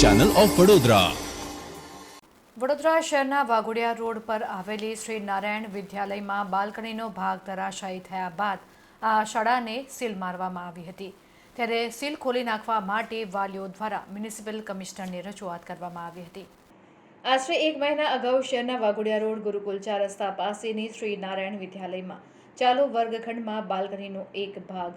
Channel of Vadodara Vadodara શહેરના Waghodia road પર આવેલી શ્રી નારાયણ વિદ્યાલયમાં બાલ્કનીનો ભાગ ધરાશાયી થયા બાદ આ શાળાને સીલ મારવામાં આવી હતી. ત્યારે સીલ ખોલી નાખવા માટે વાલીઓ દ્વારા મ્યુનિસિપલ કમિશનરને રજૂઆત કરવામાં આવી હતી. આશરે એક મહિના અગાઉ શહેરના વાઘોડિયા રોડ ગુરુકુલ ચાર રસ્તા પાસેની શ્રી નારાયણ વિદ્યાલયમાં ચાલુ વર્ગખંડમાં બાલ્કનીનો એક ભાગ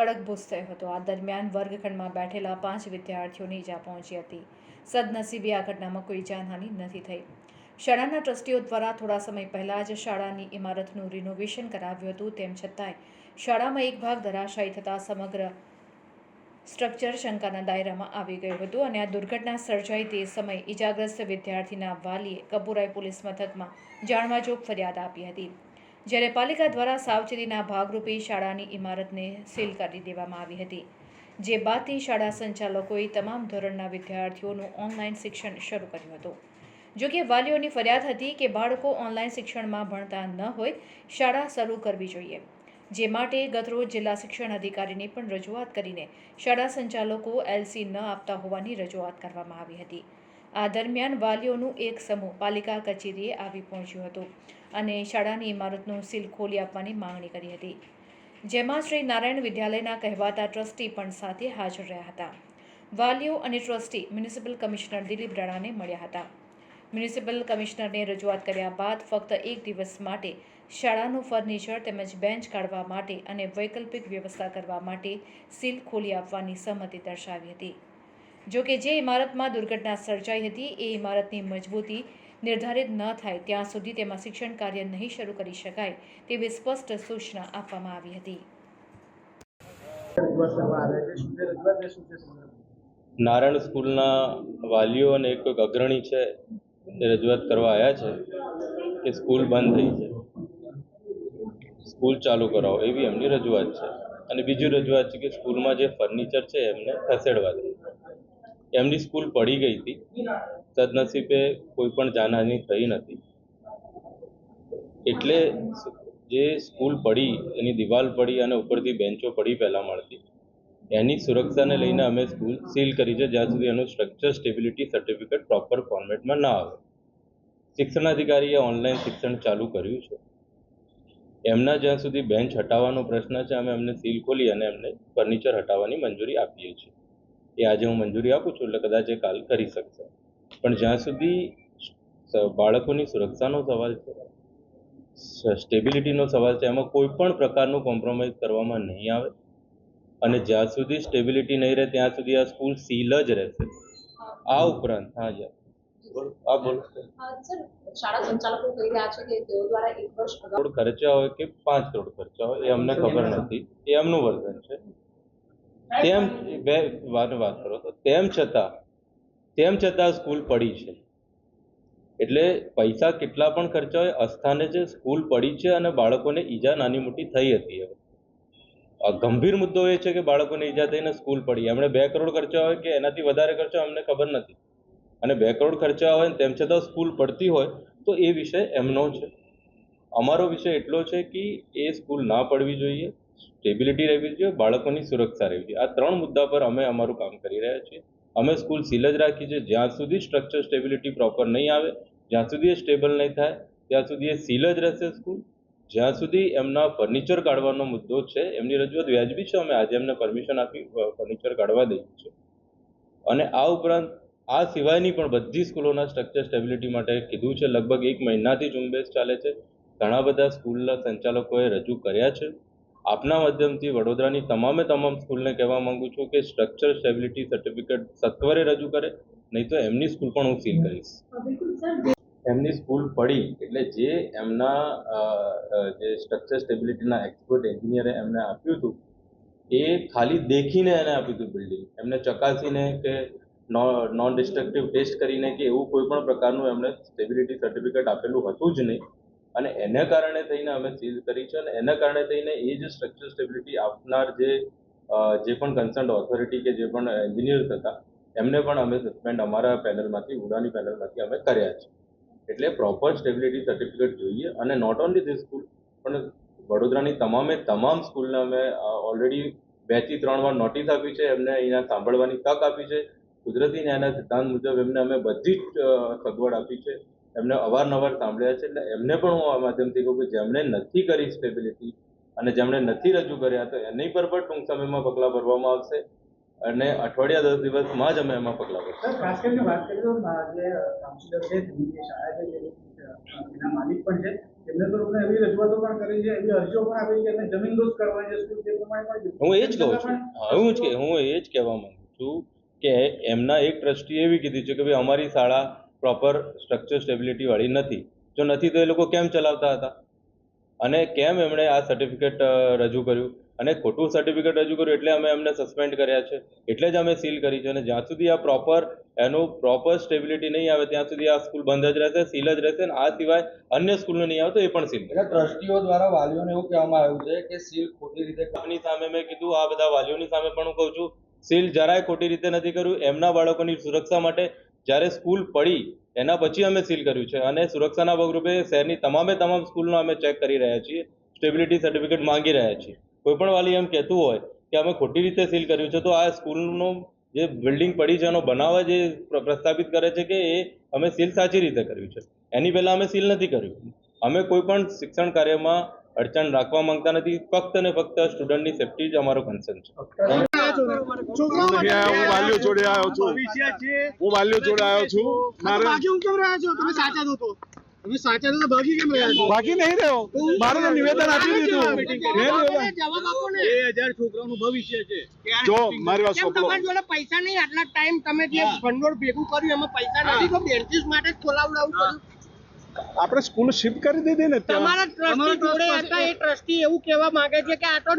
કડકભૂસ થયો હતો. આ દરમિયાન વર્ગખંડમાં બેઠેલા પાંચ વિદ્યાર્થીઓને ઈજા પહોંચી હતી. સદનસીબે આ ઘટનામાં કોઈ જાનહાનિ નથી થઈ. શાળાના ટ્રસ્ટીઓ દ્વારા થોડા સમય પહેલાં જ શાળાની ઇમારતનું રિનોવેશન કરાવ્યું હતું. તેમ છતાંય શાળામાં એક ભાગ ધરાશાયી થતાં સમગ્ર સ્ટ્રક્ચર શંકાના દાયરામાં આવી ગયું હતું અને આ દુર્ઘટના સર્જાઈ તે સમયે ઇજાગ્રસ્ત વિદ્યાર્થીના વાલીએ કપુરાઈ પોલીસ મથકમાં જાણવાજોગ ફરિયાદ આપી હતી. જ્યારે પાલિકા દ્વારા સાવચેતીના ભાગરૂપે શાળાની ઇમારતને સીલ કરી દેવામાં આવી હતી, જે બાદથી શાળા સંચાલકોએ તમામ ધોરણના વિદ્યાર્થીઓનું ઓનલાઈન શિક્ષણ શરૂ કર્યું હતું. જોકે વાલીઓની ફરિયાદ હતી કે બાળકો ઓનલાઈન શિક્ષણમાં ભણતા ન હોય, શાળા શરૂ કરવી જોઈએ. જે માટે ગતરોજ જિલ્લા શિક્ષણ અધિકારીને પણ રજૂઆત કરીને શાળા સંચાલકો એલસી ન આપતા હોવાની રજૂઆત કરવામાં આવી હતી. આ દરમિયાન વાલીઓનું એક સમૂહ પાલિકા કચેરીએ આવી પહોંચ્યું હતું અને શાળાની ઇમારતનું સીલ ખોલી આપવાની માંગણી કરી હતી. જેમાં શ્રી નારાયણ વિદ્યાલયના કહેવાતા ટ્રસ્ટી પણ સાથે હાજર રહ્યા હતા. વાલીઓ અને ટ્રસ્ટી મ્યુનિસિપલ કમિશનર દિલીપ રાણાને મળ્યા હતા. મ્યુનિસિપલ કમિશનરને રજૂઆત કર્યા બાદ ફક્ત એક દિવસ માટે શાળાનું ફર્નિચર તેમજ બેન્ચ કાઢવા માટે અને વૈકલ્પિક વ્યવસ્થા કરવા માટે સીલ ખોલી આપવાની સહમતિ દર્શાવી હતી. જો કે જે ઇમારતમાં દુર્ઘટના સર્જાઈ હતી, એ ઇમારતની મજબૂતી નિર્ધારિત ન થાય ત્યાં સુધી તેમાં શિક્ષણ કાર્ય નહીં શરૂ કરી શકાય તેવી સ્પષ્ટ સૂચના આપવામાં આવી હતી? નારાયણ સ્કૂલના વાલીઓ અને એક અગ્રણી છે, એ રજૂઆત કરવા આવ્યા છે કે સ્કૂલ બંધ થઈ છે. સ્કૂલ ચાલુ કરાવો, એવી એમની રજૂઆત છે. અને બીજી રજૂઆત છે કે સ્કૂલમાં જે ફર્નિચર છે, એમને ખસેડવા દે. એમની સ્કૂલ પડી ગઈ હતી. સદનસીબે કોઈ પણ જાનહાની થઈ નથી. એટલે જે સ્કૂલ પડી, એની દિવાલ પડી અને ઉપરથી બેન્ચો પડી પહેલાં મળતી. એની સુરક્ષાને લઈને અમે સ્કૂલ સીલ કરી છે, જ્યાં સુધી એનું સ્ટ્રક્ચર સ્ટેબિલિટી સર્ટિફિકેટ પ્રોપર ફોર્મેટમાં ના આવે. શિક્ષણાધિકારીએ ઓનલાઈન શિક્ષણ ચાલુ કર્યું છે. એમના જ્યાં સુધી બેન્ચ હટાવવાનો પ્રશ્ન છે, અમે એમને સીલ ખોલી અને એમને ફર્નિચર હટાવવાની મંજૂરી આપીએ છીએ. એ આજે હું મંજૂરી આપું છું એટલે કદાચ એ કાલ કરી શકશે. પણ જ્યાં સુધી બાળકોની સુરક્ષાનો સવાલ છે સ્ટેબિલિટીનો સવાલ છે એમાં કોઈ પણ પ્રકારનું કોમ્પ્રોમાઇઝ કરવામાં નહીં આવે. અને જ્યાં સુધી સ્ટેબિલિટી નહીં રહે ત્યાં સુધી આ સ્કૂલ સીલ જ રહેશે. આ ઉપરાંત હા જી. આ બોલો. હા, સર શાળા સંચાલકો કહી રહ્યા છે કે તેઓ દ્વારા એક વર્ષ અગાઉ કરોડ ખર્ચા હોય કે પાંચ કરોડ ખર્ચા હોય એ અમને ખબર નથી. એ એમનું વર્ઝન છે. તેમ, બે વાત વાત કરો તો, તેમ છતાં તેમ છતાં સ્કૂલ પડી છે. એટલે પૈસા કેટલા પણ ખર્ચા હોય, અસ્થાને જે સ્કૂલ પડી છે અને બાળકોને ઈજા નાની મોટી થઈ હતી હવે. ગંભીર મુદ્દો એ છે કે બાળકોને ઈજા થઈને સ્કૂલ પડી. એમણે બે કરોડ ખર્ચા હોય કે એનાથી વધારે ખર્ચા અમને ખબર નથી. અને બે કરોડ ખર્ચા હોય તેમ છતાં સ્કૂલ પડતી હોય, તો એ વિષય એમનો છે. અમારો વિષય એટલો છે કે એ સ્કૂલ ના પડવી જોઈએ. સ્ટેબિલિટી રહેવી જોઈએ, બાળકોની સુરક્ષા રહેવી જોઈએ. આ ત્રણ મુદ્દા પર અમે અમારું કામ કરી રહ્યા છીએ. અમે સ્કૂલ સીલ જ રાખી છે. જ્યાં સુધી સ્ટ્રક્ચર સ્ટેબિલિટી પ્રોપર નહીં આવે, જ્યાં સુધી એ સ્ટેબલ નહીં થાય, ત્યાં સુધી એ સીલ જ રહેશે સ્કૂલ. જ્યાં સુધી એમના ફર્નિચર કાઢવાનો મુદ્દો છે, એમની રજૂઆત વ્યાજબી છે, અમે આજે એમને પરમિશન આપી ફર્નિચર કાઢવા દઈએ છીએ. અને આ ઉપરાંત, આ સિવાયની પણ બધી સ્કૂલોના સ્ટ્રક્ચર સ્ટેબિલિટી માટે કીધું છે. લગભગ એક મહિનાથી ઝુંબેશ ચાલે છે. ઘણા બધા સ્કૂલના સંચાલકોએ રજૂ કર્યા છે. આપના માધ્યમથી વડોદરાની તમામે તમામ સ્કૂલને કહેવા માંગુ છું કે સ્ટ્રક્ચર સ્ટેબિલિટી સર્ટિફિકેટ સત્વરે રજૂ કરે, નહીં તો એમની સ્કૂલ પણ હું સીલ કરીશ. એમની સ્કૂલ પડી એટલે જે એમના જે સ્ટ્રક્ચર સ્ટેબિલિટીના એક્સપર્ટ એન્જિનિયરે એમને આપ્યું હતું, એ ખાલી દેખીને એને આપ્યું હતું બિલ્ડિંગ એમને ચકાસીને કે નોન ડિસ્ટ્રક્ટિવ ટેસ્ટ કરીને કે એવું કોઈ પણ પ્રકારનું એમને સ્ટેબિલિટી સર્ટિફિકેટ આપેલું હતું જ નહીં. અને એને કારણે થઈને અમે સીલ કરી છે અને એના કારણે થઈને એ જે સ્ટ્રક્ચર સ્ટેબિલિટી આપનાર જે જે પણ કન્સર્ન ઓથોરિટી કે જે પણ એન્જિનિયર હતા, એમને પણ અમે સસ્પેન્ડ અમારા પેનલમાંથી, ઉડાની પેનલમાંથી અમે કર્યા છે. એટલે પ્રોપર સ્ટેબિલિટી સર્ટિફિકેટ જોઈએ અને નોટ ઓનલી ધીસ સ્કૂલ પણ વડોદરાની તમામે તમામ સ્કૂલને અમે ઓલરેડી બેથી ત્રણ વાર નોટિસ આપી છે, એમને અહીંયા સાંભળવાની તક આપી છે. કુદરતી ન્યાયના સિદ્ધાંત મુજબ એમને અમે બધી જ સગવડ આપી છે. એમને અવારનવાર સાંભળ્યા છે એટલે એમને પણ હું આ માધ્યમથી કહું કે જેમણે નથી કરી સ્ટેબિલિટી અને જેમણે નથી રજૂ કર્યા તો એની પર પણ ટૂંક સમયમાં પગલાં ભરવામાં આવશે અને અઠવાડિયા દસ દિવસમાં જ અમે એમાં પગલાં ભરશું. ખાસ કરીને વાત કરીએ તો જે કાઉન્સિલર છે જે શાળા છે એના માલિક પણ છે એમને તો એવી રજૂઆતો પણ કરી છે એવી અરજીઓ પણ આપી છે એમને જમીન દોસ્ત કરવાની છે સ્કૂલ તે પ્રમાણે પણ હું એ જ કહું છું. હા, હું જ કે હું એ જ કહેવા માંગુ છું કે એમના એક ટ્રસ્ટી એવી કીધી છે કે ભાઈ અમારી શાળા પ્રોપર સ્ટ્રક્ચર સ્ટેબિલિટી વાળી નથી. જો નથી તો એ લોકો કેમ ચલાવતા હતા? અને કેમ એમણે આ સર્ટિફિકેટ રજૂ કર્યું? અને ખોટું સર્ટિફિકેટ રજૂ કર્યું એટલે અમે એમને સસ્પેન્ડ કર્યા છે. એટલે જ અમે સીલ કરી છે. અને જ્યાં સુધી આ પ્રોપર એનું પ્રોપર સ્ટેબિલિટી નહીં આવે ત્યાં સુધી આ સ્કૂલ બંધ જ રહેશે સીલ જ રહેશે અને આ સિવાય અન્ય સ્કૂલનો નહીં આવે તો એ પણ સીલ એટલે ટ્રસ્ટીઓ દ્વારા વાલીઓને એવું કહેવામાં આવ્યું છે કે સીલ ખોટી રીતે આપની સામે મેં કીધું આ બધા વાલીઓની સામે પણ હું કહું છું સીલ જરાય ખોટી રીતે નથી કર્યું. એમના બાળકોની સુરક્ષા માટે જ્યારે સ્કૂલ પડી, એના પછી અમે સીલ કર્યું છે. અને સુરક્ષાના ભાગરૂપે શહેરની તમામે તમામ સ્કૂલનો અમે ચેક કરી રહ્યા છીએ. સ્ટેબિલિટી સર્ટિફિકેટ માંગી રહ્યા છીએ. કોઈ પણ વાલી એમ કહેતું હોય કે અમે ખોટી રીતે સીલ કર્યું છે, તો આ સ્કૂલનો જે બિલ્ડિંગ પડી છે, એનો બનાવ જે પ્રસ્થાપિત કરે છે કે એ અમે સીલ સાચી રીતે કર્યું છે. એની પહેલાં અમે સીલ નથી કર્યું. અમે કોઈ પણ શિક્ષણ કાર્યમાં અડચણ રાખવા માંગતા નથી. ફક્ત ને ફક્ત સ્ટુડન્ટની સેફટી જ અમારો કન્સર્ન છે. હું નહીં આવ્યો, હું વાલીઓ જોડે આવ્યો છું? હું વાલીઓ જોડે આવ્યો છું. મારે બાકી હું કેમ રહ્યા છો? તમે સાચા છો તો. તમે સાચા તો બાકી કેમ રહ્યા છો? બાકી નહીં રહ્યો. મારું તો નિવેદન આપી દીધું. જવાબ આપો ને. બે છોકરાઓનું ભવિષ્ય છે. જો મારી વાત સાંભળો. તમારી જોડે પૈસા નહીં? આટલા ટાઈમ તમે જે ભંડોળ ભેગું કર્યું એમાં પૈસા નથી તો બેન્ચીસ માટે જ ખોલાવડાવું પડ્યું. આપણે સ્કૂલ શિફ્ટ કરી દીધી ને તમારા ટ્રસ્ટી જોડે હતા એ ટ્રસ્ટી એવું કહેવા માંગે છે કે આ તો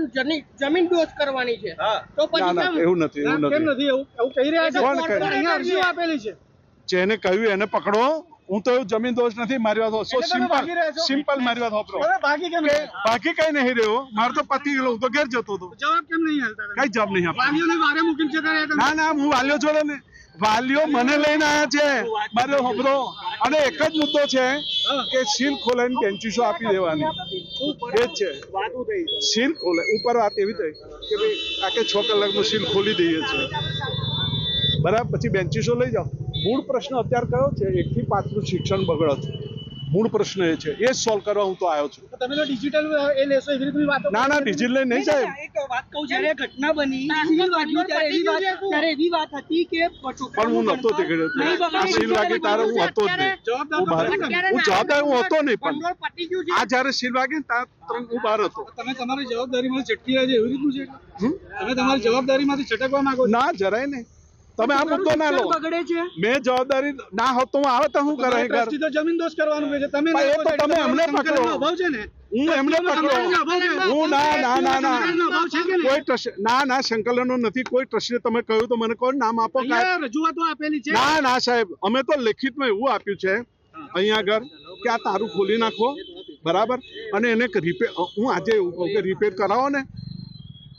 જમીન દોષ કરવાની છે. તો પછી એવું નથી એવું નથી કેમ નથી. એવું એવું કહી રહ્યા છે? અહીંયા અરજી આપેલી છે? જેને કહ્યું એને પકડો. હું તો એવું જમીન દોષ નથી મારી વાત સો સિમ્પલ રહ્યા છો? સિમ્પલ મારી વાત વાપરો. બાકી કેમ બાકી કઈ નહીં રહ્યો. મારે તો પતિ ગયો હું તો ઘેર જતો હતો. જવાબ કેમ નહીં હાલતા કઈ જવાબ નહીં આપતો. વાલીઓને વારે મૂકીને જતા રહ્યા ના ના હું વાલીઓ જોડે ને વાલીઓ મને લઈને આવ્યા છે. મારે સાંભળો અને એક જ મુદ્દો છે કે સીલ ખોલાઈને બેન્ચીસો આપી દેવાની. એ જ છે. સીલ ખોલે. ઉપર વાત એવી થઈ કે ભાઈ આ કે છ કલાકનું સીલ ખોલી દઈએ છીએ. બરાબર? પછી બેન્ચીસો લઈ જાઓ. મૂળ પ્રશ્ન અત્યારે કયો છે? એકથી પાંચનું શિક્ષણ બગડે છે. મૂળ પ્રશ્ન એ છે એ જ સોલ્વ કરવા હું તો આવ્યો છું. તમે તો ડિજિટલ એ લેશો એવી રીતની વાતો ના ના ડિજિટલ નહીં સાહેબ. એક વાત કહું જ્યારે ઘટના બની એવી વાત ત્યારે એવી વાત હતી કે પણ હું નહોતો તે સીલ વાગી તારે હું હતો જ નહીં. હું જવાબદાર હું હતો નહીં પણ આ જ્યારે સીલ વાગે ત્યાં હું બહાર હતો. તમે તમારી જવાબદારીમાંથી છટકી રહ્યા છે એવી રીતનું છે? તમે તમારી જવાબદારીમાંથી છટકવા માંગો છો? ના જરાય નહીં. તમે આ મુદ્દો ના લો. બગડે છે? મેં જવાબદારી ના હોત તો હું આવે તો હું કરે ટ્રસ્ટી તો જમીન દોષ કરવાનું છે. તમે એ તો તમે અમને પકડો. અભાવ છે ને? હું એમને પકડો. હું ના ના ના ના? કોઈ ટ્રસ્ટ ના ના સંકલનો નથી. કોઈ ટ્રસ્ટે તમે કહ્યું તો મને કોઈ નામ આપો રજૂઆતો આપેલી છે? ના ના સાહેબ. અમે તો લેખિતમાં એવું આપ્યું છે અહીંયા આગળ કે આ તારું ખોલી નાખો. બરાબર? અને એને રિપેર હું આજે એવું કહું કે રિપેર કરાવો ને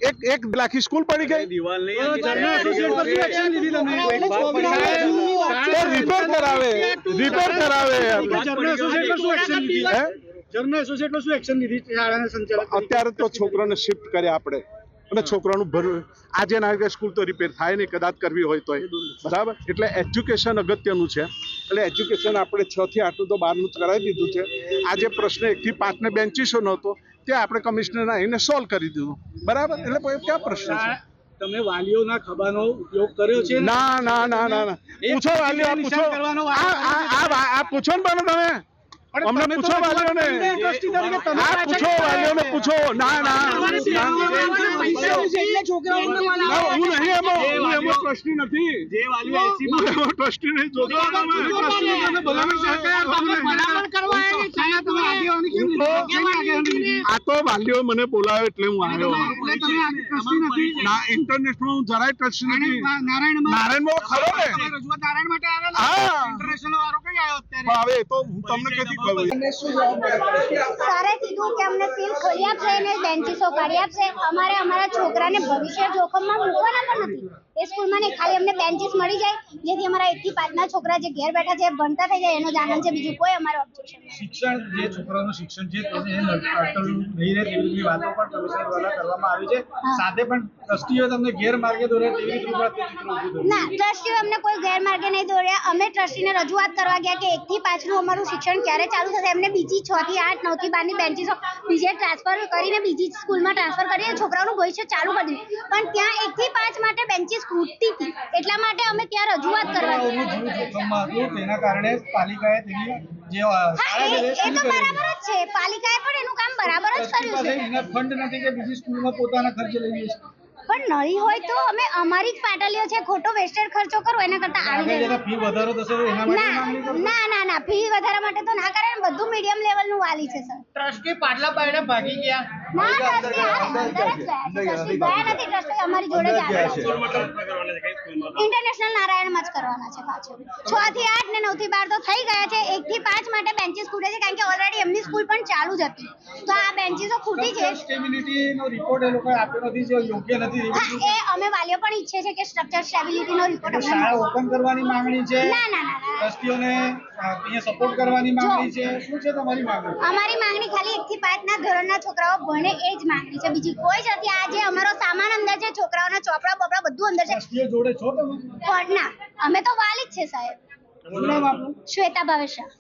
એક એક લાખી સ્કૂલ પડી ગઈ. તો ઝરણા એસોસિએટ પર શું એક્શન લીધી તમે તો રિપેર કરાવે રિપેર કરાવે. એસોસિએટ પર શું એક્શન લીધી. હે? ઝરણા એસોસિએટ પર શું એક્શન લીધી. શાળાના સંચાલક અત્યારે તો છોકરાને શિફ્ટ કર્યા આપણે. અને છોકરાનું ભર આજે નાગરિક સ્કૂલ તો રિપેર થાય નહીં કદાચ કરવી હોય તોય. બરાબર? એટલે એજ્યુકેશન અગત્યનું છે. એટલે એજ્યુકેશન આપણે છ થી આઠનું તો બારનું જ કરાવી દીધું છે. આજે પ્રશ્ન એકથી પાંચને બેન્ચીસો નહોતો. તે આપણે કમિશનર આવીને સોલ્વ કરી દીધું. બરાબર? એટલે ક્યાં પ્રશ્ન છે? તમે વાલીઓના ખભાનો ઉપયોગ કર્યો છે? ના ના ના ના ના. પૂછો વાલીઓ પૂછો. આ પૂછો ને તમે. અમને પૂછો વાલીઓને. કરીને ટ્રસ્ટી તરીકે તમે આ પૂછો વાલીઓને પૂછો. ના ના. ના. ના, હું નહીં એમાં હું એમાં ટ્રસ્ટી નથી. હું એમાં ટ્રસ્ટી નહીં. જોજો તમે ટ્રસ્ટીને તમે ભલામણ સરકાર તમને ભલામણ કરવા આવ્યા છે, તમે આગેવાની કેમ આગેવાની આ તો વાલીઓ મને બોલાવ્યો એટલે હું આવ્યો. એટલે તમે આ ટ્રસ્ટી નથી? ના ઇન્ટરનેશનલ હું જરાય ટ્રસ્ટી નથી. નારાયણમાં નારાયણમાં ખરો ને? રજૂઆત નારાયણ માટે આવેલા? હા ઇન્ટરનેશનલ વાળો કઈ આવ્યો અત્યારે પણ હવે તો હું તમને કેથી કહું સારે કીધું કે અમને સીલ ખોલી આપશે અને બેન્ચીસો કાઢી આપશે અમારે અમારા છોકરાને ભવિષ્ય જોખમમાં મૂકવાના પણ નથી. એ સ્કૂલમાં ને ખાલી અમને બેન્ચીસ મળી જાય. જેથી અમારા એકથી પાંચના છોકરા જે ઘેર બેઠા છે ભણતા થઈ જાય એનો જ આનંદ છે. બીજું કોઈ અમારો ઓબ્જેક્શન શિક્ષણ જે છોકરાનું શિક્ષણ છે તેને અટલ નહીં રહે તેવી રીતની વાતો પણ કમિશન દ્વારા કરવામાં આવી છે. સાથે પણ ટ્રસ્ટીઓ તમને ગેરમાર્ગે દોરે તેવી રીતે ઉપર તે ના ટ્રસ્ટીઓ અમને કોઈ ગેરમાર્ગે નહીં દોર્યા અમે ટ્રસ્ટીને રજૂઆત કરવા ગયા કે એકથી પાંચનું અમારું શિક્ષણ ક્યારે ચાલુ થશે? એમને બીજી છ થી આઠ નવથી બારની બેન્ચીસો બીજે ટ્રાન્સફર કરીને બીજી સ્કૂલમાં ટ્રાન્સફર કરીને છોકરાઓનું ભવિષ્ય ચાલુ કરી દીધું. પણ ત્યાં એકથી પાંચ માટે બેન્ચીસ ખૂટતી હતી. એટલા માટે અમે ત્યાં રજૂઆત તેના કારણે પાલિકાએ તેની જે એ તે બરાબર જ છે. પાલિકાએ પણ એનું કામ બરાબર જ કર્યું છે. એના ફંડ નથી કે બીજી સ્કૂલમાં પોતાના ખર્ચે લઈ જશે પણ નહીં હોય તો અમે અમારી જ પાટલીઓ છે. ખોટો વેસ્ટેડ ખર્ચો કરો એના કરતા આવી જાય. ફી વધારો થશે એના માટે ના ના ના ના ફી વધારા માટે તો ના કરે ને બધું મીડિયમ લેવલનું વાલી છે સર ટ્રસ્ટી પાટલા પાડીને ભાગી ગયા. ના ટ્રસ્ટી આ અંદર જ ગયા છે ટ્રસ્ટી ગયા નથી ટ્રસ્ટી અમારી જોડે જ આવ્યા છે ઇન્ટરનેશનલ નારાયણમાં જ કરવાના છે પાછળ છ થી આઠ ને નવથી બાર તો થઈ ગયા છે એક થી પાંચ માટે બેન્ચીસ ખૂટે છે કારણ કે ઓલરેડી એમની સ્કૂલ પણ ચાલુ જ હતી તો આ બેન્ચીસો ખૂટી છે એ અમે વાલીઓ પણ ઈચ્છે છે કે સ્ટ્રક્ચર સ્ટેબિલિટીનો રિપોર્ટ શાળા ઓપન કરવાની માંગણી છે ના ના ના ના ટ્રસ્ટીઓને અહીંયા સપોર્ટ કરવાની માંગણી છે શું છે તમારી માંગણી અમારી માંગણી ખાલી એક થી પાંચ ના ધોરણના છોકરાઓ ભણે એ જ માંગણી છે. બીજી કોઈ જ નથી આ જે અમારો સામાન અંદર છે છોકરાઓના ચોપડા બોપડા બધું અંદર છે. જોડે છો તમે? ના અમે તો વાલી જ છે સાહેબ. શ્વેતા ભાવેશા.